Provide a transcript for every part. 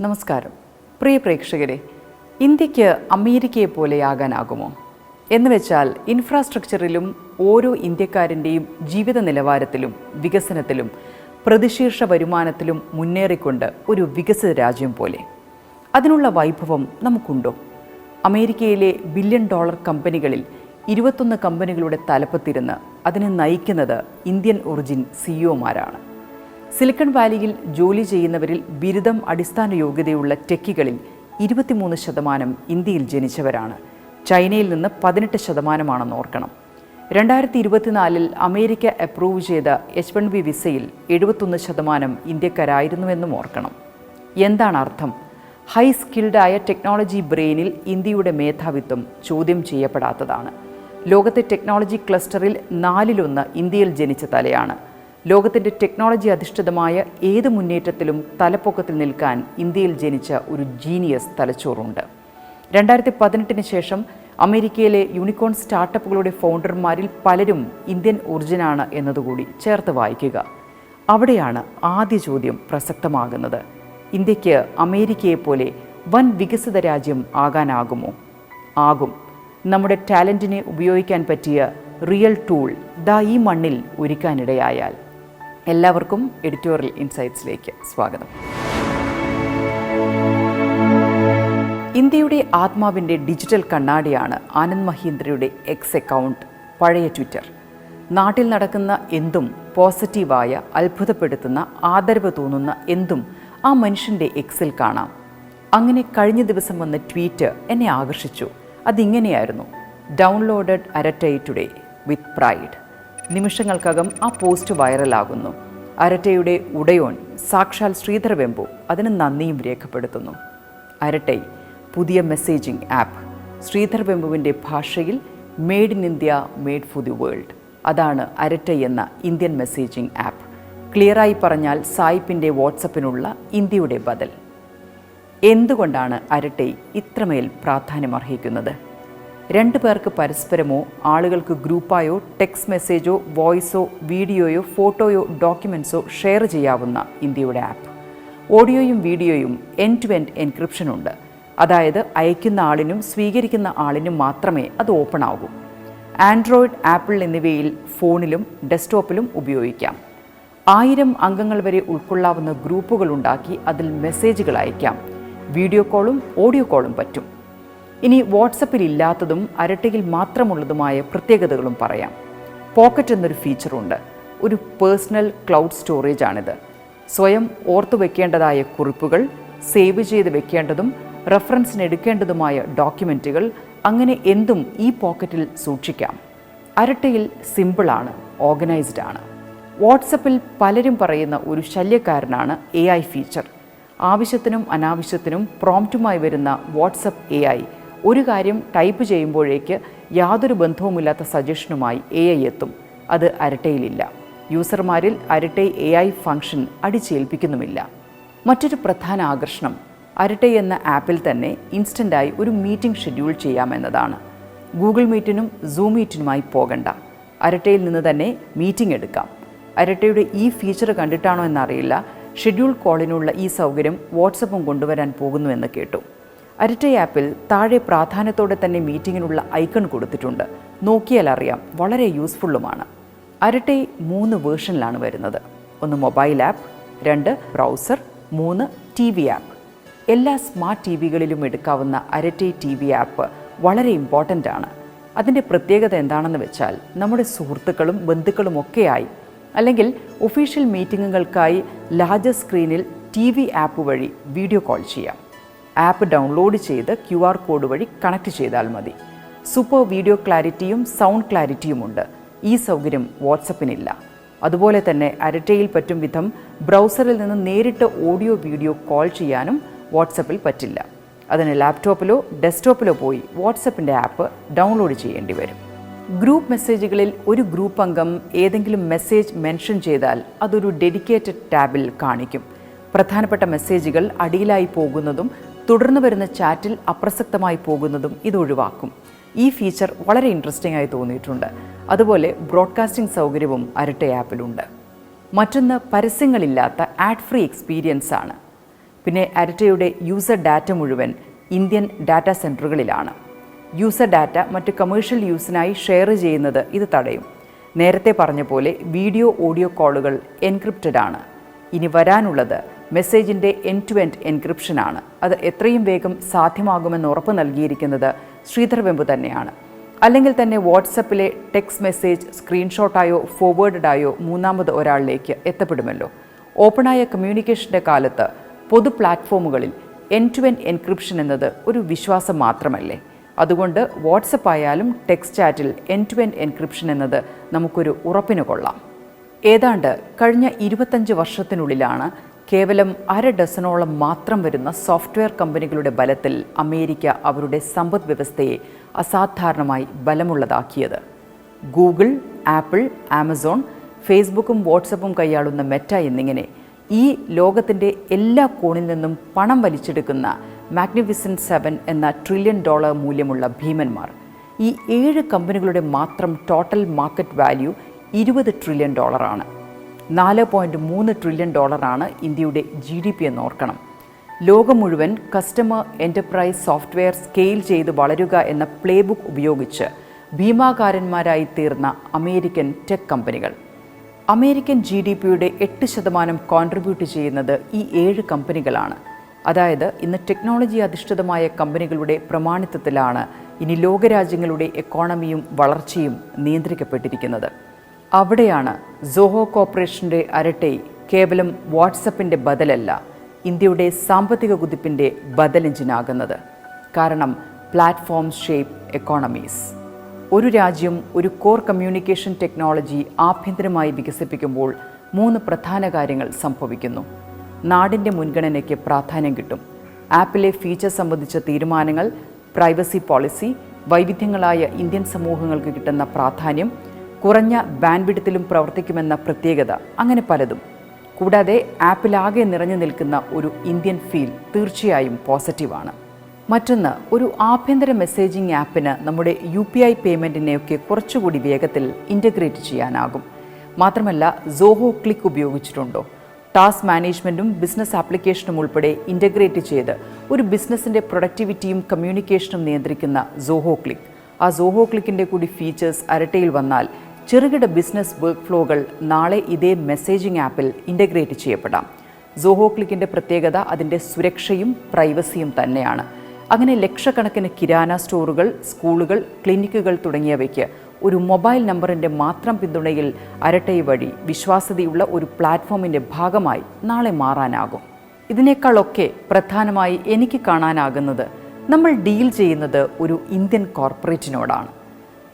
നമസ്കാരം. പ്രിയ പ്രേക്ഷകരെ ഇന്ത്യയ്ക്ക് അമേരിക്കയെ പോലെയാകാനാകുമോ എന്ന് വെച്ചാൽ ഇൻഫ്രാസ്ട്രക്ചറിലും ഓരോ ഇന്ത്യക്കാരന്റെയും ജീവിത നിലവാരത്തിലും വികസനത്തിലും പ്രതിശീർഷ വരുമാനത്തിലും മുന്നേറിക്കൊണ്ട് ഒരു വികസിത രാജ്യം പോലെ. അതിനുള്ള വൈഭവം നമുക്കുണ്ടോ? അമേരിക്കയിലെ ബില്യൺ ഡോളർ കമ്പനികളിൽ ഇരുപത്തൊന്ന് കമ്പനികളുടെ തലപ്പത്തിരുന്ന് അതിനെ നയിക്കുന്നത് ഇന്ത്യൻ ഒറിജിൻ സിഇഒമാരാണ് സിലിക്കൺ വാലിയിൽ ജോലി ചെയ്യുന്നവരിൽ ബിരുദം അടിസ്ഥാന യോഗ്യതയുള്ള ടെക്കികളിൽ ഇരുപത്തിമൂന്ന് ശതമാനം ഇന്ത്യയിൽ ജനിച്ചവരാണ്. ചൈനയിൽ നിന്ന് പതിനെട്ട് ശതമാനമാണെന്ന് ഓർക്കണം. രണ്ടായിരത്തി ഇരുപത്തിനാലിൽ അമേരിക്ക അപ്രൂവ് ചെയ്ത എച്ച് വൺ ബി വിസയിൽ എഴുപത്തൊന്ന് ശതമാനം ഇന്ത്യക്കാരായിരുന്നുവെന്നും ഓർക്കണം. എന്താണ് അർത്ഥം? ഹൈ സ്കിൽഡായ ടെക്നോളജി ബ്രെയിനിൽ ഇന്ത്യയുടെ മേധാവിത്വം ചോദ്യം ചെയ്യപ്പെടാത്തതാണ്. ലോകത്തെ ടെക്നോളജി ക്ലസ്റ്ററിൽ നാലിലൊന്ന് ഇന്ത്യയിൽ ജനിച്ച തലയാണ്. ലോകത്തിന്റെ ടെക്നോളജി അധിഷ്ഠിതമായ ഏത് മുന്നേറ്റത്തിലും തലപ്പൊക്കത്തിൽ നിൽക്കാൻ ഇന്ത്യയിൽ ജനിച്ച ഒരു ജീനിയസ് തലച്ചോറുണ്ട്. രണ്ടായിരത്തി പതിനെട്ടിന് ശേഷം അമേരിക്കയിലെ യൂണിക്കോൺ സ്റ്റാർട്ടപ്പുകളുടെ ഫൗണ്ടർമാരിൽ പലരും ഇന്ത്യൻ ഒറിജിനാണ് എന്നതുകൂടി ചേർത്ത് വായിക്കുക. അവിടെയാണ് ആദ്യ ചോദ്യം പ്രസക്തമാകുന്നത്. ഇന്ത്യയ്ക്ക് അമേരിക്കയെ പോലെ വൻ വികസിത രാജ്യം ആകാനാകുമോ? ആകും. നമ്മുടെ ടാലന്റിനെ ഉപയോഗിക്കാൻ പറ്റിയ റിയൽ ടൂൾ ദ ഈ മണ്ണിൽ ഒരുക്കാനിടയായാൽ. എല്ലാവർക്കും എഡിറ്റോറിയൽ ഇൻസൈറ്റ്സിലേക്ക് സ്വാഗതം. ഇന്ത്യയുടെ ആത്മാവിന്റെ ഡിജിറ്റൽ കണ്ണാടിയാണ് ആനന്ദ് മഹീന്ദ്രയുടെ എക്സ് അക്കൗണ്ട് പഴയ ട്വിറ്റർ നാട്ടിൽ നടക്കുന്ന എന്തും പോസിറ്റീവായ അത്ഭുതപ്പെടുത്തുന്ന ആദരവ് തോന്നുന്ന എന്തും ആ മനുഷ്യന്റെ എക്സിൽ കാണാം. അങ്ങനെ കഴിഞ്ഞ ദിവസം വന്ന ട്വീറ്റ് എന്നെ ആകർഷിച്ചു. അതിങ്ങനെയായിരുന്നു. Downloaded Arattai today with pride നിമിഷങ്ങൾക്കകം ആ പോസ്റ്റ് വൈറലാകുന്നു. അരട്ടയുടെ ഉടയോൺ സാക്ഷാൽ ശ്രീധർ വെമ്പു അതിന് നന്ദിയും രേഖപ്പെടുത്തുന്നു. അരട്ടൈ പുതിയ മെസ്സേജിംഗ് ആപ്പ് ശ്രീധർ വെമ്പുവിന്റെ ഭാഷയിൽ made in India made for the world അതാണ് അരട്ടൈ എന്ന ഇന്ത്യൻ മെസ്സേജിംഗ് ആപ്പ് ക്ലിയറായി പറഞ്ഞാൽ സായിപ്പിന്റെ വാട്സപ്പിനുള്ള ഇന്ത്യയുടെ ബദൽ. എന്തുകൊണ്ടാണ് അരട്ടൈ ഇത്രമേൽ പ്രാധാന്യമർഹിക്കുന്നത്? രണ്ടു പേർക്ക് പരസ്പരമോ ആളുകൾക്ക് ഗ്രൂപ്പായോ ടെക്സ്റ്റ് മെസ്സേജോ വോയിസോ വീഡിയോയോ ഫോട്ടോയോ ഡോക്യുമെൻസോ ഷെയർ ചെയ്യാവുന്ന ഇന്ത്യയുടെ ആപ്പ്. ഓഡിയോയും വീഡിയോയും എൻ ടു എൻഡ് എൻക്രിപ്ഷൻ ഉണ്ട്. അതായത് അയക്കുന്ന ആളിനും സ്വീകരിക്കുന്ന ആളിനും മാത്രമേ അത് ഓപ്പൺ ആകൂ. ആൻഡ്രോയിഡ് ആപ്പിൾ എന്നിവയിൽ ഫോണിലും ഡെസ്ക്ടോപ്പിലും ഉപയോഗിക്കാം. ആയിരം അംഗങ്ങൾ വരെ ഉൾക്കൊള്ളാവുന്ന ഗ്രൂപ്പുകൾ ഉണ്ടാക്കി അതിൽ മെസ്സേജുകൾ അയക്കാം. വീഡിയോ കോളും ഓഡിയോ കോളും പറ്റും. ഇനി വാട്സപ്പിൽ ഇല്ലാത്തതും അരട്ടയിൽ മാത്രമുള്ളതുമായ പ്രത്യേകതകളും പറയാം. പോക്കറ്റ് എന്നൊരു ഫീച്ചറുണ്ട്. ഒരു പേഴ്സണൽ ക്ലൗഡ് സ്റ്റോറേജ് ആണിത് സ്വയം ഓർത്തു വെക്കേണ്ടതായ കുറിപ്പുകൾ സേവ് ചെയ്ത് വെക്കേണ്ടതും റെഫറൻസിന് എടുക്കേണ്ടതുമായ ഡോക്യുമെന്റുകൾ അങ്ങനെ എന്തും ഈ പോക്കറ്റിൽ സൂക്ഷിക്കാം. അരട്ടയിൽ സിമ്പിളാണ് ഓർഗനൈസ്ഡ് ആണ് വാട്സപ്പിൽ പലരും പറയുന്ന ഒരു ശല്യക്കാരനാണ് എ ഐ ഫീച്ചർ. ആവശ്യത്തിനും അനാവശ്യത്തിനും പ്രോംപ്റ്റുമായി വരുന്ന വാട്സപ്പ് എ ഐ ഒരു കാര്യം ടൈപ്പ് ചെയ്യുമ്പോഴേക്ക് യാതൊരു ബന്ധവുമില്ലാത്ത സജഷനുമായി എ ഐ എത്തും. അത് അരട്ടയിലില്ല. യൂസർമാരിൽ അരട്ടൈ എ ഐ ഫംഗ്ഷൻ അടിച്ചേൽപ്പിക്കുന്നുമില്ല. മറ്റൊരു പ്രധാന ആകർഷണം അരട്ടൈ എന്ന ആപ്പിൽ തന്നെ ഇൻസ്റ്റന്റായി ഒരു മീറ്റിംഗ് ഷെഡ്യൂൾ ചെയ്യാമെന്നതാണ്. ഗൂഗിൾ മീറ്റിനും സൂം മീറ്റിനുമായി പോകണ്ട. അരട്ടയിൽ നിന്ന് തന്നെ മീറ്റിംഗ് എടുക്കാം. അരട്ടയുടെ ഈ ഫീച്ചർ കണ്ടിട്ടാണോ എന്നറിയില്ല. ഷെഡ്യൂൾ കോളിനുള്ള ഈ സൗകര്യം വാട്സപ്പും കൊണ്ടുവരാൻ പോകുന്നുവെന്ന് കേട്ടു. അരട്ട ആപ്പിൽ താഴെ പ്രാധാന്യത്തോടെ തന്നെ മീറ്റിങ്ങിനുള്ള ഐക്കൺ കൊടുത്തിട്ടുണ്ട്. നോക്കിയാൽ അറിയാം വളരെ യൂസ്ഫുള്ളുമാണ്. അരട്ടെ മൂന്ന് വേർഷനിലാണ് വരുന്നത്. ഒന്ന് മൊബൈൽ ആപ്പ് രണ്ട് ബ്രൗസർ മൂന്ന് ടി വി ആപ്പ്. എല്ലാ സ്മാർട്ട് ടി വികളിലും എടുക്കാവുന്ന അരട്ടെ ടി വി ആപ്പ് വളരെ ഇമ്പോർട്ടന്റ് ആണ്. അതിന്റെ പ്രത്യേകത എന്താണെന്ന് വെച്ചാൽ നമ്മുടെ സുഹൃത്തുക്കളും ബന്ധുക്കളും ഒക്കെയായി അല്ലെങ്കിൽ ഒഫീഷ്യൽ മീറ്റിങ്ങുകൾക്കായി ലാർജ് സ്ക്രീനിൽ ടി വി ആപ്പ് വഴി വീഡിയോ കോൾ ചെയ്യാം. ആപ്പ് ഡൗൺലോഡ് ചെയ്ത് ക്യു ആർ കോഡ് വഴി കണക്ട് ചെയ്താൽ മതി. സൂപ്പർ വീഡിയോ ക്ലാരിറ്റിയും സൗണ്ട് ക്ലാരിറ്റിയുമുണ്ട് ഈ സൗകര്യം വാട്സപ്പിനില്ല. അതുപോലെ തന്നെ അരട്ടയിൽ പറ്റും വിധം ബ്രൗസറിൽ നിന്ന് നേരിട്ട് ഓഡിയോ വീഡിയോ കോൾ ചെയ്യാനും വാട്സപ്പിൽ പറ്റില്ല. അതിന് ലാപ്ടോപ്പിലോ ഡെസ്ക്ടോപ്പിലോ പോയി വാട്സപ്പിന്റെ ആപ്പ് ഡൗൺലോഡ് ചെയ്യേണ്ടി വരും. ഗ്രൂപ്പ് മെസ്സേജുകളിൽ ഒരു ഗ്രൂപ്പ് അംഗം ഏതെങ്കിലും മെസ്സേജ് മെൻഷൻ ചെയ്താൽ അതൊരു ഡെഡിക്കേറ്റഡ് ടാബിൽ കാണിക്കും. പ്രധാനപ്പെട്ട മെസ്സേജുകൾ അടിയിലായി പോകുന്നതും തുടർന്ന് വരുന്ന ചാറ്റിൽ അപ്രസക്തമായി പോകുന്നതും ഇത് ഒഴിവാക്കും. ഈ ഫീച്ചർ വളരെ ഇൻട്രസ്റ്റിംഗ് ആയി തോന്നിയിട്ടുണ്ട്. അതുപോലെ ബ്രോഡ്കാസ്റ്റിംഗ് സൗകര്യവും അരട്ട ആപ്പിലുണ്ട്. മറ്റൊന്ന് പരസ്യങ്ങളില്ലാത്ത ആഡ് ഫ്രീ എക്സ്പീരിയൻസ് ആണ്. പിന്നെ അരട്ടയുടെ യൂസർ ഡാറ്റ മുഴുവൻ ഇന്ത്യൻ ഡാറ്റാ സെന്ററുകളിലാണ് യൂസർ ഡാറ്റ മറ്റ് കമേഴ്ഷ്യൽ യൂസിനായി ഷെയർ ചെയ്യുന്നത് ഇത് തടയും. നേരത്തെ പറഞ്ഞ പോലെ വീഡിയോ ഓഡിയോ കോളുകൾ എൻക്രിപ്റ്റഡ് ആണ്. ഇനി വരാനുള്ളത് മെസ്സേജിന്റെ എൻ ടു എൻഡ് എൻക്രിപ്ഷനാണ് അത് എത്രയും വേഗം സാധ്യമാകുമെന്ന് ഉറപ്പ് നൽകിയിരിക്കുന്നത് ശ്രീധർ വെമ്പു തന്നെയാണ്. അല്ലെങ്കിൽ തന്നെ വാട്സപ്പിലെ ടെക്സ്റ്റ് മെസ്സേജ് സ്ക്രീൻഷോട്ടായോ ഫോർവേഡായോ മൂന്നാമത് ഒരാളിലേക്ക് എത്തപ്പെടുമല്ലോ. ഓപ്പണായ കമ്മ്യൂണിക്കേഷന്റെ കാലത്ത് പൊതു പ്ലാറ്റ്ഫോമുകളിൽ എൻ ടു എൻ എൻക്രിപ്ഷൻ എന്നത് ഒരു വിശ്വാസം മാത്രമല്ലേ? അതുകൊണ്ട് വാട്സപ്പ് ആയാലും ടെക്സ്റ്റ് ചാറ്റിൽ എൻ ടു എൻ എൻക്രിപ്ഷൻ എന്നത് നമുക്കൊരു ഉറപ്പിന് കൊള്ളാം. ഏതാണ്ട് കഴിഞ്ഞ ഇരുപത്തഞ്ച് വർഷത്തിനുള്ളിലാണ് കേവലം അര ഡസനോളം മാത്രം വരുന്ന സോഫ്റ്റ്വെയർ കമ്പനികളുടെ ബലത്തിൽ അമേരിക്ക അവരുടെ സമ്പദ് വ്യവസ്ഥയെ അസാധാരണമായി ബലമുള്ളതാക്കിയത്. ഗൂഗിൾ ആപ്പിൾ ആമസോൺ ഫേസ്ബുക്കും വാട്സപ്പും കൈയാളുന്ന മെറ്റ എന്നിങ്ങനെ ഈ ലോകത്തിന്റെ എല്ലാ കോണിൽ നിന്നും പണം വലിച്ചെടുക്കുന്ന മാഗ്നിഫിസന്റ് സെവൻ എന്ന ട്രില്യൺ ഡോളർ മൂല്യമുള്ള ഭീമന്മാർ. ഈ ഏഴ് കമ്പനികളുടെ മാത്രം ടോട്ടൽ മാർക്കറ്റ് വാല്യൂ ഇരുപത് ട്രില്യൺ ഡോളറാണ്. നാല് പോയിന്റ് മൂന്ന് ട്രില്യൺ ഡോളറാണ് ഇന്ത്യയുടെ ജി ഡി പി എന്ന് ഓർക്കണം. ലോകം മുഴുവൻ കസ്റ്റമർ എന്റർപ്രൈസ് സോഫ്റ്റ്വെയർ സ്കെയിൽ ചെയ്ത് വളരുക എന്ന പ്ലേ ബുക്ക് ഉപയോഗിച്ച് ഭീമാകാരന്മാരായി തീർന്ന അമേരിക്കൻ ടെക് കമ്പനികൾ അമേരിക്കൻ ജി ഡി പിയുടെ എട്ട് ശതമാനം കോൺട്രിബ്യൂട്ട് ചെയ്യുന്നത് ഈ ഏഴ് കമ്പനികളാണ് അതായത് ഇന്ന് ടെക്നോളജി അധിഷ്ഠിതമായ കമ്പനികളുടെ പ്രമാണിത്വത്തിലാണ് ഇനി ലോകരാജ്യങ്ങളുടെ എക്കോണമിയും വളർച്ചയും നിയന്ത്രിക്കപ്പെട്ടിരിക്കുന്നത്. അവിടെയാണ് സോഹോ കോർപ്പറേഷന്റെ അരട്ടെ കേവലം വാട്സപ്പിന്റെ ബദലല്ല ഇന്ത്യയുടെ സാമ്പത്തിക കുതിപ്പിന്റെ ബദൽ എഞ്ചിനാകുന്നത് കാരണം പ്ലാറ്റ്ഫോം ഷേപ്പ് എക്കോണമീസ് ഒരു രാജ്യം ഒരു കോർ കമ്മ്യൂണിക്കേഷൻ ടെക്നോളജി ആഭ്യന്തരമായി വികസിപ്പിക്കുമ്പോൾ മൂന്ന് പ്രധാന കാര്യങ്ങൾ സംഭവിക്കുന്നു. നാടിന്റെ മുൻഗണനയ്ക്ക് പ്രാധാന്യം കിട്ടും. ആപ്പിലെ ഫീച്ചർ സംബന്ധിച്ച തീരുമാനങ്ങൾ പ്രൈവസി പോളിസി വൈവിധ്യങ്ങളായ ഇന്ത്യൻ സമൂഹങ്ങൾക്ക് കിട്ടുന്ന പ്രാധാന്യം കുറഞ്ഞ ബാൻഡ്വിഡത്തിലും പ്രവർത്തിക്കുമെന്ന പ്രത്യേകത അങ്ങനെ പലതും. കൂടാതെ ആപ്പിലാകെ നിറഞ്ഞു നിൽക്കുന്ന ഒരു ഇന്ത്യൻ ഫീൽ തീർച്ചയായും പോസിറ്റീവാണ്. മറ്റൊന്ന് ഒരു ആഭ്യന്തര മെസ്സേജിംഗ് ആപ്പിന് നമ്മുടെ യു പി ഐ പേയ്മെന്റിനെയൊക്കെ കുറച്ചുകൂടി വേഗത്തിൽ ഇന്റഗ്രേറ്റ് ചെയ്യാനാകും. മാത്രമല്ല സോഹോ ക്ലിക്ക് ഉപയോഗിച്ചിട്ടുണ്ടോ? ടാസ്ക് മാനേജ്മെന്റും ബിസിനസ് ആപ്ലിക്കേഷനും ഉൾപ്പെടെ ഇന്റഗ്രേറ്റ് ചെയ്ത് ഒരു ബിസിനസ്സിന്റെ പ്രൊഡക്ടിവിറ്റിയും കമ്മ്യൂണിക്കേഷനും നിയന്ത്രിക്കുന്ന സോഹോ ക്ലിക്ക്. ആ സോഹോ ക്ലിക്കിന്റെ കൂടി ഫീച്ചേഴ്സ് അരട്ടയിൽ വന്നാൽ ചെറുകിട ബിസിനസ് വർക്ക് ഫ്ലോകൾ നാളെ ഇതേ മെസ്സേജിംഗ് ആപ്പിൽ ഇന്റഗ്രേറ്റ് ചെയ്യപ്പെടാം. സോഹോ ക്ലിക്കിന്റെ പ്രത്യേകത അതിന്റെ സുരക്ഷയും പ്രൈവസിയും തന്നെയാണ്. അങ്ങനെ ലക്ഷക്കണക്കിന് കിരാന സ്റ്റോറുകൾ സ്കൂളുകൾ ക്ലിനിക്കുകൾ തുടങ്ങിയവയ്ക്ക് ഒരു മൊബൈൽ നമ്പറിന്റെ മാത്രം പിന്തുണയിൽ അരട്ടൈ വഴി വിശ്വാസ്യതയുള്ള ഒരു പ്ലാറ്റ്ഫോമിന്റെ ഭാഗമായി നാളെ മാറാനാകും. ഇതിനേക്കാളൊക്കെ പ്രധാനമായി എനിക്ക് കാണാനാകുന്നത് നമ്മൾ ഡീൽ ചെയ്യുന്നത് ഒരു ഇന്ത്യൻ കോർപ്പറേറ്റിനോടാണ്.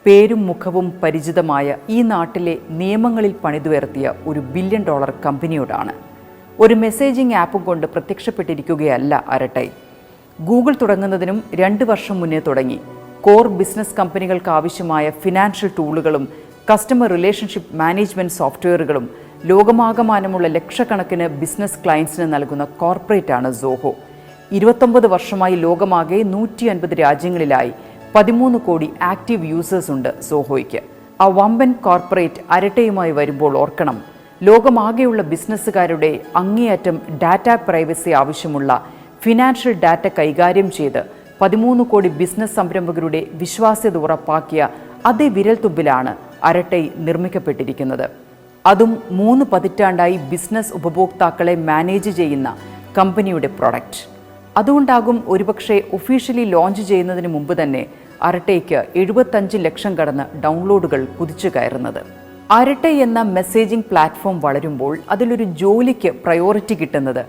പേരും മുഖവും പരിചിതമായ ഈ നാട്ടിലെ നിയമങ്ങളിൽ പണിതുയർത്തിയ ഒരു ബില്യൺ ഡോളർ കമ്പനിയോടാണ്. ഒരു മെസ്സേജിംഗ് ആപ്പും കൊണ്ട് പ്രത്യക്ഷപ്പെട്ടിരിക്കുകയല്ല അരട്ടൈ. ഗൂഗിൾ തുടങ്ങുന്നതിനും രണ്ട് വർഷം മുന്നേ തുടങ്ങി. കോർ ബിസിനസ് കമ്പനികൾക്ക് ആവശ്യമായ ഫിനാൻഷ്യൽ ടൂളുകളും കസ്റ്റമർ റിലേഷൻഷിപ്പ് മാനേജ്മെന്റ് സോഫ്റ്റ്വെയറുകളും ലോകമാകമാനമുള്ള ലക്ഷക്കണക്കിന് ബിസിനസ് ക്ലയൻസിന് നൽകുന്ന കോർപ്പറേറ്റാണ് സോഹോ ഇരുപത്തൊമ്പത് വർഷമായി ലോകമാകെ നൂറ്റി അൻപത് രാജ്യങ്ങളിലായി പതിമൂന്ന് കോടി ആക്റ്റീവ് യൂസേഴ്സ് ഉണ്ട് സോഹോയ്ക്ക്. ആ വമ്പൻ കോർപ്പറേറ്റ് അരട്ടയുമായി വരുമ്പോൾ ഓർക്കണം. ലോകമാകെയുള്ള ബിസിനസ്സുകാരുടെ അങ്ങേയറ്റം ഡാറ്റ പ്രൈവസി ആവശ്യമുള്ള ഫിനാൻഷ്യൽ ഡാറ്റ കൈകാര്യം ചെയ്ത് പതിമൂന്ന് കോടി ബിസിനസ് സംരംഭകരുടെ വിശ്വാസ്യത ഉറപ്പാക്കിയ അതേ വിരൽത്തുമ്പിലാണ് അരട്ടൈ നിർമ്മിക്കപ്പെട്ടിരിക്കുന്നത്. അതും മൂന്ന് പതിറ്റാണ്ടായി ബിസിനസ് ഉപഭോക്താക്കളെ മാനേജ് ചെയ്യുന്ന കമ്പനിയുടെ പ്രൊഡക്റ്റ്. അതുകൊണ്ടാകും ഒരുപക്ഷെ ഒഫീഷ്യലി ലോഞ്ച് ചെയ്യുന്നതിന് മുമ്പ് തന്നെ അരട്ടയ്ക്ക് എഴുപത്തഞ്ച് ലക്ഷം കടന്ന് ഡൗൺലോഡുകൾ കുതിച്ചു കയറുന്നത്. അരട്ട എന്ന മെസ്സേജിംഗ് പ്ലാറ്റ്ഫോം വളരുമ്പോൾ അതിലൊരു ജോലിക്ക് പ്രയോറിറ്റി കിട്ടുന്നത്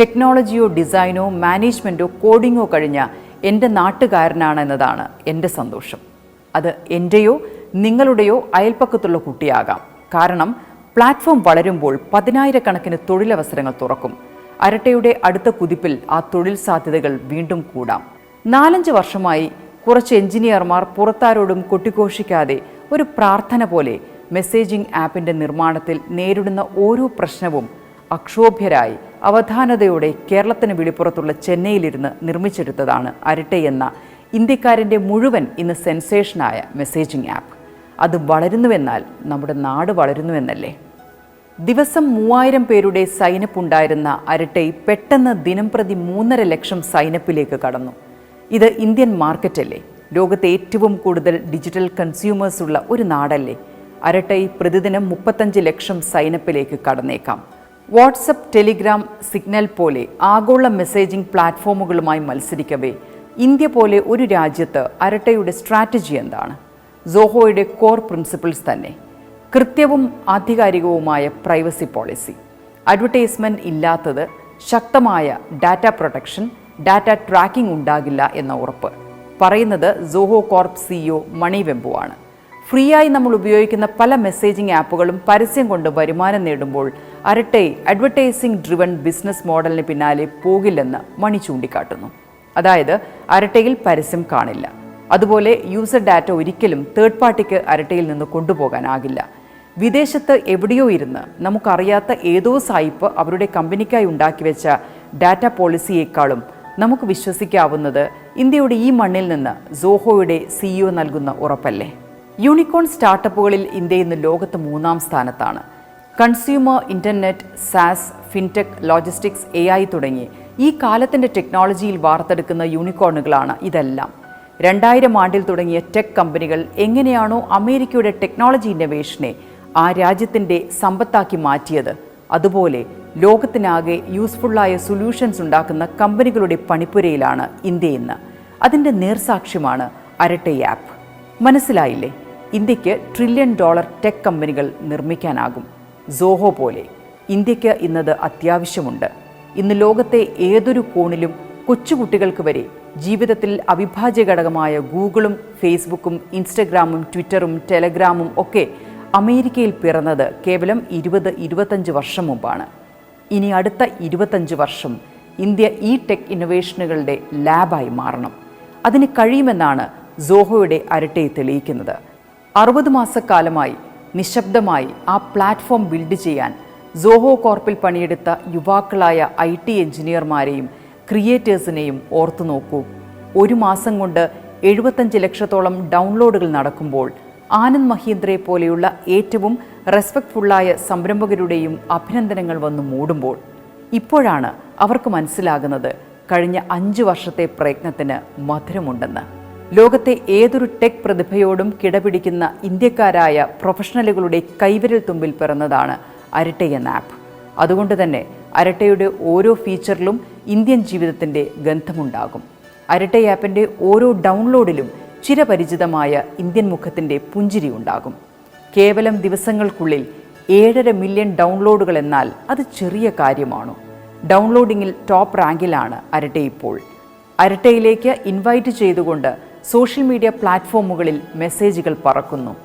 ടെക്നോളജിയോ ഡിസൈനോ മാനേജ്മെന്റോ കോഡിങ്ങോ കഴിഞ്ഞ എന്റെ നാട്ടുകാരനാണെന്നതാണ് എന്റെ സന്തോഷം. അത് എന്റെയോ നിങ്ങളുടെയോ അയൽപ്പക്കത്തുള്ള കുട്ടിയാകാം. കാരണം പ്ലാറ്റ്ഫോം വളരുമ്പോൾ പതിനായിരക്കണക്കിന് തൊഴിലവസരങ്ങൾ തുറക്കും. അരട്ടയുടെ അടുത്ത കുതിപ്പിൽ ആ തൊഴിൽ സാധ്യതകൾ വീണ്ടും കൂടാം. നാലഞ്ച് വർഷമായി കുറച്ച് എഞ്ചിനീയർമാർ പുറത്താരോടും കൊട്ടിഘോഷിക്കാതെ ഒരു പ്രാർത്ഥന പോലെ മെസ്സേജിംഗ് ആപ്പിന്റെ നിർമ്മാണത്തിൽ നേരിടുന്ന ഓരോ പ്രശ്നവും അക്ഷോഭ്യരായി അവധാനതയോടെ കേരളത്തിന് വെളിപ്പുറത്തുള്ള ചെന്നൈയിലിരുന്ന് നിർമ്മിച്ചെടുത്തതാണ് അരട്ടെ എന്ന ഇന്ത്യക്കാരന്റെ മുഴുവൻ ഇന്ന് സെൻസേഷനായ മെസ്സേജിംഗ് ആപ്പ്. അത് വളരുന്നുവെന്നാൽ നമ്മുടെ നാട് വളരുന്നുവെന്നല്ലേ? ദിവസം മൂവായിരം പേരുടെ സൈനപ്പ് ഉണ്ടായിരുന്ന അരട്ടൈ പെട്ടെന്ന് ദിനംപ്രതി മൂന്നര ലക്ഷം സൈനപ്പിലേക്ക് കടന്നു. ഇത് ഇന്ത്യൻ മാർക്കറ്റല്ലേ? ലോകത്തെ ഏറ്റവും കൂടുതൽ ഡിജിറ്റൽ കൺസ്യൂമേഴ്സ് ഉള്ള ഒരു നാടല്ലേ? അരട്ടൈ പ്രതിദിനം മുപ്പത്തഞ്ച് ലക്ഷം സൈനപ്പിലേക്ക് കടന്നേക്കാം. വാട്സപ്പ് ടെലിഗ്രാം സിഗ്നൽ പോലെ ആഗോള മെസ്സേജിംഗ് പ്ലാറ്റ്ഫോമുകളുമായി മത്സരിക്കവേ ഇന്ത്യ പോലെ ഒരു രാജ്യത്ത് അരട്ടയുടെ സ്ട്രാറ്റജി എന്താണ്? സോഹോയുടെ കോർ പ്രിൻസിപ്പിൾസ് തന്നെ. കൃത്യവും ആധികാരികവുമായ പ്രൈവസി പോളിസി അഡ്വർടൈസ്മെന്റ് ഇല്ലാത്തത് ശക്തമായ ഡാറ്റ പ്രൊട്ടക്ഷൻ ഡാറ്റ ട്രാക്കിംഗ് ഉണ്ടാകില്ല എന്ന ഉറപ്പ്. പറയുന്നത് സോഹോ കോർപ്പ് സിഇഒ മണി വെമ്പുവാണ് ഫ്രീ ആയി നമ്മൾ ഉപയോഗിക്കുന്ന പല മെസ്സേജിംഗ് ആപ്പുകളും പരസ്യം കൊണ്ട് വരുമാനം നേടുമ്പോൾ അരട്ടെ അഡ്വർടൈസിംഗ് ഡ്രിവൺ ബിസിനസ് മോഡലിന് പിന്നാലെ പോകില്ലെന്ന് മണി ചൂണ്ടിക്കാട്ടുന്നു. അതായത് അരട്ടയിൽ പരസ്യം കാണില്ല. അതുപോലെ യൂസർ ഡാറ്റ ഒരിക്കലും തേർഡ് പാർട്ടിക്ക് അരട്ടയിൽ നിന്ന് കൊണ്ടുപോകാനാകില്ല. വിദേശത്ത് എവിടെയോ ഇരുന്ന് നമുക്കറിയാത്ത ഏതോ സായിപ്പ് അവരുടെ കമ്പനിക്കായി ഉണ്ടാക്കി വെച്ച ഡാറ്റ പോളിസിയേക്കാളും നമുക്ക് വിശ്വസിക്കാവുന്നത് ഇന്ത്യയുടെ ഈ മണ്ണിൽ നിന്ന് സോഹോയുടെ സിഇഒ നൽകുന്ന ഉറപ്പല്ലേ? യൂണിക്കോൺ സ്റ്റാർട്ടപ്പുകളിൽ ഇന്ത്യ ഇന്ന് ലോകത്ത് മൂന്നാം സ്ഥാനത്താണ്. Consumer internet SaaS fintech logistics A I തുടങ്ങി ഈ കാലത്തിന്റെ ടെക്നോളജിയിൽ വാർത്തെടുക്കുന്ന യൂണിക്കോണുകളാണ് ഇതെല്ലാം. രണ്ടായിരം ആണ്ടിൽ തുടങ്ങിയ ടെക് കമ്പനികൾ എങ്ങനെയാണോ അമേരിക്കയുടെ ടെക്നോളജി ഇന്നവേഷനെ ആ രാജ്യത്തിന്റെ സമ്പത്താക്കി മാറ്റിയത്? അതുപോലെ ലോകത്തിനാകെ യൂസ്ഫുള്ളായ സൊല്യൂഷൻസ് ഉണ്ടാക്കുന്ന കമ്പനികളുടെ പണിപ്പുരയിലാണ് ഇന്ത്യ ഇന്ന്. അതിന്റെ നേർസാക്ഷ്യമാണ് അരട്ടെ ആപ്പ് മനസ്സിലായില്ലേ? ഇന്ത്യയ്ക്ക് ട്രില്യൺ ഡോളർ ടെക് കമ്പനികൾ നിർമ്മിക്കാനാകും. സോഹോ പോലെ. ഇന്ത്യയ്ക്ക് ഇന്നത് അത്യാവശ്യമുണ്ട്. ഇന്ന് ലോകത്തെ ഏതൊരു കോണിലും കൊച്ചുകുട്ടികൾക്ക് വരെ ജീവിതത്തിൽ അവിഭാജ്യ ഘടകമായ ഗൂഗിളും ഫേസ്ബുക്കും ഇൻസ്റ്റഗ്രാമും ട്വിറ്ററും ടെലഗ്രാമും ഒക്കെ അമേരിക്കയിൽ പിറന്നത് കേവലം ഇരുപത് ഇരുപത്തഞ്ച് വർഷം മുമ്പാണ്. ഇനി അടുത്ത ഇരുപത്തഞ്ച് വർഷം ഇന്ത്യ ഈ ടെക് ഇന്നൊവേഷനുകളുടെ ലാബായി മാറണം. അതിന് കഴിയുമെന്നാണ് സോഹോയുടെ അരട്ടെ തെളിയിക്കുന്നത്. അറുപത് മാസക്കാലമായി നിശബ്ദമായി ആ പ്ലാറ്റ്ഫോം ബിൽഡ് ചെയ്യാൻ സോഹോ കോർപ്പിൽ പണിയെടുത്ത യുവാക്കളായ ഐ ടി എഞ്ചിനീയർമാരെയും ക്രിയേറ്റേഴ്സിനെയും ഓർത്തു നോക്കൂ. ഒരു മാസം കൊണ്ട് എഴുപത്തഞ്ച് ലക്ഷത്തോളം ഡൗൺലോഡുകൾ നടക്കുമ്പോൾ ആനന്ദ് മഹീന്ദ്രയെ പോലെയുള്ള ഏറ്റവും റെസ്പെക്ട്ഫുള്ളായ സംരംഭകരുടെയും അഭിനന്ദനങ്ങൾ വന്നു മൂടുമ്പോൾ. ഇപ്പോഴാണ് അവർക്ക് മനസ്സിലാകുന്നത് കഴിഞ്ഞ അഞ്ച് വർഷത്തെ പ്രയത്നത്തിന് മധുരമുണ്ടെന്ന്. ലോകത്തെ ഏതൊരു ടെക് പ്രതിഭയോടും കിടപിടിക്കുന്ന ഇന്ത്യക്കാരായ പ്രൊഫഷണലുകളുടെ കൈവിരൽ തുമ്പിൽ പിറന്നതാണ് അരട്ടെ എന്ന ആപ്പ്. അതുകൊണ്ട് തന്നെ അരട്ടയുടെ ഓരോ ഫീച്ചറിലും ഇന്ത്യൻ ജീവിതത്തിന്റെ ഗന്ധമുണ്ടാകും. അരട്ടെ ആപ്പിന്റെ ഓരോ ഡൗൺലോഡിലും ചിരപരിചിതമായ ഇന്ത്യൻ മുഖത്തിന്റെ പുഞ്ചിരി ഉണ്ടാകും. കേവലം ദിവസങ്ങൾക്കുള്ളിൽ ഏഴര മില്യൺ ഡൗൺലോഡുകൾ എന്നാൽ അത് ചെറിയ കാര്യമാണ്. ഡൗൺലോഡിങ്ങിൽ ടോപ്പ് റാങ്കിലാണ് അരട്ടെ ഇപ്പോൾ. അരട്ടയിലേക്ക് ഇൻവൈറ്റ് ചെയ്തുകൊണ്ട് സോഷ്യൽ മീഡിയ പ്ലാറ്റ്ഫോമുകളിൽ മെസ്സേജുകൾ പറക്കുന്നു.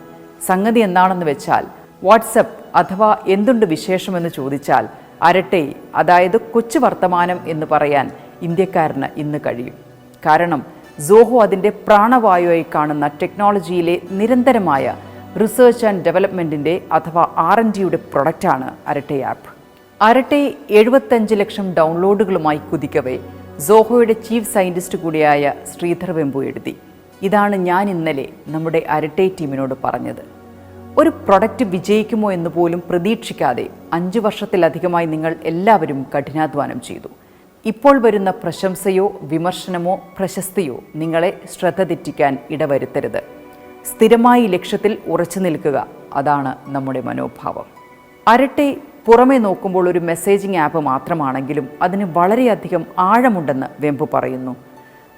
സംഗതി എന്താണെന്ന് വെച്ചാൽ വാട്സപ്പ് അഥവാ എന്തുണ്ട് വിശേഷമെന്ന് ചോദിച്ചാൽ അരട്ടെ അതായത് കൊച്ചു വർത്തമാനം എന്ന് പറയാൻ ഇന്ത്യക്കാരന് ഇന്ന് കഴിയും. കാരണം സോഹോ അതിന്റെ പ്രാണവായുവായി കാണുന്ന ടെക്നോളജിയിലെ നിരന്തരമായ റിസർച്ച് ആൻഡ് ഡെവലപ്മെന്റിന്റെ അഥവാ ആർ എൻ ഡിയുടെ പ്രൊഡക്റ്റാണ് അരട്ടെ ആപ്പ്. അരട്ടെ എഴുപത്തഞ്ച് ലക്ഷം ഡൗൺലോഡുകളുമായി കുതിക്കവേ സോഹോയുടെ ചീഫ് സയന്റിസ്റ്റ് കൂടിയായ ശ്രീധർ വെമ്പു എഴുതി. ഇതാണ് ഞാൻ ഇന്നലെ നമ്മുടെ അരട്ടെ ടീമിനോട് പറഞ്ഞത്. ഒരു പ്രൊഡക്റ്റ് വിജയിക്കുമോ എന്ന് പോലും പ്രതീക്ഷിക്കാതെ അഞ്ച് വർഷത്തിലധികമായി നിങ്ങൾ എല്ലാവരും കഠിനാധ്വാനം ചെയ്തു. ഇപ്പോൾ വരുന്ന പ്രശംസയോ വിമർശനമോ പ്രശസ്തിയോ നിങ്ങളെ ശ്രദ്ധ തെറ്റിക്കാൻ ഇടവരുത്തരുത്. സ്ഥിരമായി ലക്ഷ്യത്തിൽ ഉറച്ചു നിൽക്കുക. അതാണ് നമ്മുടെ മനോഭാവം. അരട്ടെ പുറമേ നോക്കുമ്പോൾ ഒരു മെസ്സേജിംഗ് ആപ്പ് മാത്രമാണെങ്കിലും അതിന് വളരെയധികം ആഴമുണ്ടെന്ന് വെമ്പ് പറയുന്നു.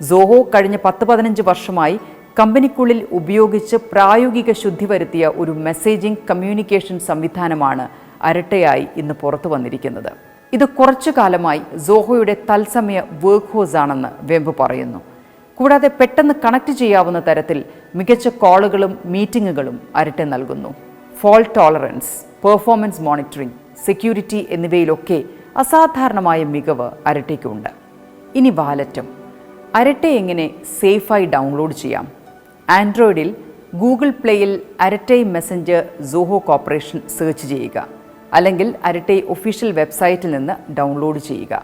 സോഹോ കഴിഞ്ഞ പത്ത് പതിനഞ്ച് വർഷമായി കമ്പനിക്കുള്ളിൽ ഉപയോഗിച്ച് പ്രായോഗിക ശുദ്ധി വരുത്തിയ ഒരു മെസ്സേജിംഗ് കമ്മ്യൂണിക്കേഷൻ സംവിധാനമാണ് അരട്ടയായി ഇന്ന് പുറത്തു വന്നിരിക്കുന്നത്. ഇത് കുറച്ചു കാലമായി സോഹോയുടെ തത്സമയ വർക്ക് ഹോസ് ആണെന്ന് വെമ്പ് പറയുന്നു. കൂടാതെ പെട്ടെന്ന് കണക്ട് ചെയ്യാവുന്ന തരത്തിൽ മികച്ച കോളുകളും മീറ്റിങ്ങുകളും അരട്ടെ നൽകുന്നു. Fault tolerance performance monitoring security എന്നിവയിലൊക്കെ അസാധാരണമായ മികവ് അരട്ടയ്ക്കുണ്ട്. ഇനി വാലറ്റും. അരട്ടെ എങ്ങനെ സേഫായി ഡൗൺലോഡ് ചെയ്യാം? ആൻഡ്രോയിഡിൽ Google പ്ലേയിൽ Arattai messenger Zoho corporation search ചെയ്യുക. അല്ലെങ്കിൽ അരട്ടെ ഒഫീഷ്യൽ വെബ്സൈറ്റിൽ നിന്ന് ഡൗൺലോഡ് ചെയ്യുക.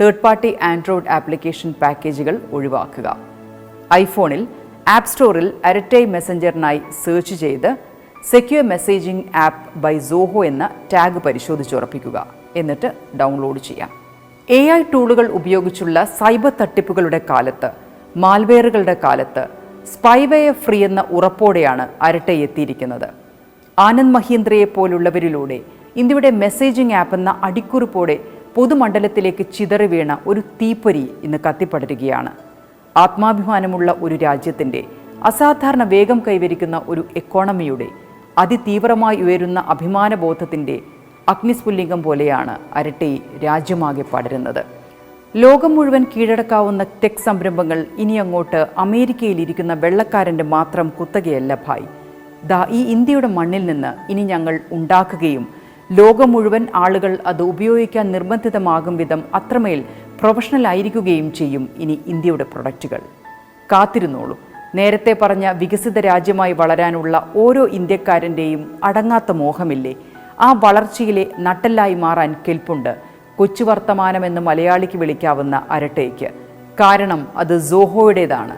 തേർഡ് പാർട്ടി ആൻഡ്രോയിഡ് ആപ്ലിക്കേഷൻ പാക്കേജുകൾ ഒഴിവാക്കുക. ഐഫോണിൽ ആപ്പ് സ്റ്റോറിൽ അരട്ടെ മെസ്സഞ്ചറിനായി സെർച്ച് ചെയ്ത് secure messaging app by Zoho എന്ന ടാഗ് പരിശോധിച്ചുറപ്പിക്കുക. എന്നിട്ട് ഡൗൺലോഡ് ചെയ്യാം. എ ഐ ടൂളുകൾ ഉപയോഗിച്ചുള്ള സൈബർ തട്ടിപ്പുകളുടെ കാലത്ത് മാൽവെയറുകളുടെ കാലത്ത് സ്പൈവെയർ ഫ്രീ എന്ന ഉറപ്പോടെയാണ് അരട്ടെ എത്തിയിരിക്കുന്നത്. ആനന്ദ് മഹീന്ദ്രയെ പോലുള്ളവരിലൂടെ ഇന്ത്യയുടെ മെസ്സേജിംഗ് ആപ്പ് എന്ന അടിക്കുറിപ്പോടെ പൊതുമണ്ഡലത്തിലേക്ക് ചിതറി വീണ ഒരു തീപ്പൊരി ഇന്ന് കത്തിപ്പടരുകയാണ്. ആത്മാഭിമാനമുള്ള ഒരു രാജ്യത്തിന്റെ അസാധാരണ വേഗം കൈവരിക്കുന്ന ഒരു എക്കോണമിയുടെ അതിതീവ്രമായി ഉയരുന്ന അഭിമാനബോധത്തിന്റെ അഗ്നിസ്ഫുല്ലിംഗം പോലെയാണ് അരട്ടി രാജ്യമാകെ പടരുന്നത്. ലോകം മുഴുവൻ കീഴടക്കാവുന്ന ടെക് സംരംഭങ്ങൾ ഇനി അങ്ങോട്ട് അമേരിക്കയിലിരിക്കുന്ന വെള്ളക്കാരന്റെ മാത്രം കുത്തകയല്ല ഭായ്. ദാ ഈ ഇന്ത്യയുടെ മണ്ണിൽ നിന്ന് ഇനി ഞങ്ങൾ ഉണ്ടാക്കുകയും ലോകം മുഴുവൻ ആളുകൾ അത് ഉപയോഗിക്കാൻ നിർബന്ധിതമാകും വിധം അത്രമേൽ പ്രൊഫഷണൽ ആയിരിക്കുകയും ചെയ്യും ഇനി ഇന്ത്യയുടെ പ്രൊഡക്റ്റുകൾ. കാത്തിരുന്നോളൂ. നേരത്തെ പറഞ്ഞ വികസിത രാജ്യമായി വളരാനുള്ള ഓരോ ഇന്ത്യക്കാരന്റെയും അടങ്ങാത്ത മോഹമില്ലേ? ആ വളർച്ചയിലെ നട്ടല്ലായി മാറാൻ കെൽപ്പുണ്ട്. കൊച്ചു വർത്തമാനമെന്ന് മലയാളിക്ക് വിളിക്കാവുന്ന അരട്ടയ്ക്ക് കാരണം അത് സോഹോയുടേതാണ്.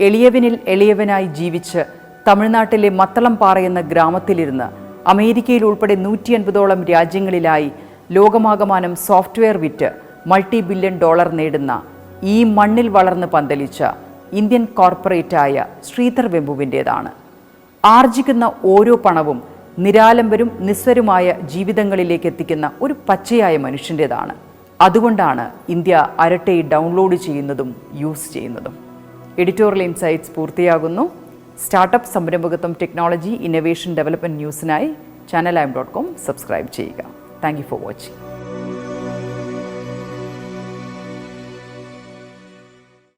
എളിയവനിൽ എളിയവനായി ജീവിച്ച് തമിഴ്നാട്ടിലെ മത്തളം പാറയെന്ന ഗ്രാമത്തിലിരുന്ന് അമേരിക്കയിൽ ഉൾപ്പെടെ നൂറ്റി അൻപതോളം രാജ്യങ്ങളിലായി ലോകമാകമാനം സോഫ്റ്റ്വെയർ വിറ്റ് മൾട്ടി ബില്യൺ ഡോളർ നേടുന്ന ഈ മണ്ണിൽ വളർന്ന് പന്തലിച്ച ഇന്ത്യൻ കോർപ്പറേറ്റായ ശ്രീധർ വെമ്പുവിന്റേതാണ്. ആർജിക്കുന്ന ഓരോ പണവും നിരാലംബരും നിസ്വരുമായ ജീവിതങ്ങളിലേക്ക് എത്തിക്കുന്ന ഒരു പച്ചയായ മനുഷ്യന്റേതാണ്. അതുകൊണ്ടാണ് ഇന്ത്യ അരട്ടെ ഡൗൺലോഡ് ചെയ്യുന്നതും യൂസ് ചെയ്യുന്നതും. എഡിറ്റോറിയൽ ഇൻസൈറ്റ്സ് പൂർത്തിയാകുന്നു. സ്റ്റാർട്ടപ്പ് സംരംഭകത്വം ടെക്നോളജി ഇന്നൊവേഷൻ ഡെവലപ്മെന്റ് ന്യൂസിനായി ചാനൽ ഡോട്ട് കോം സബ്സ്ക്രൈബ് ചെയ്യുക. Thank you for watching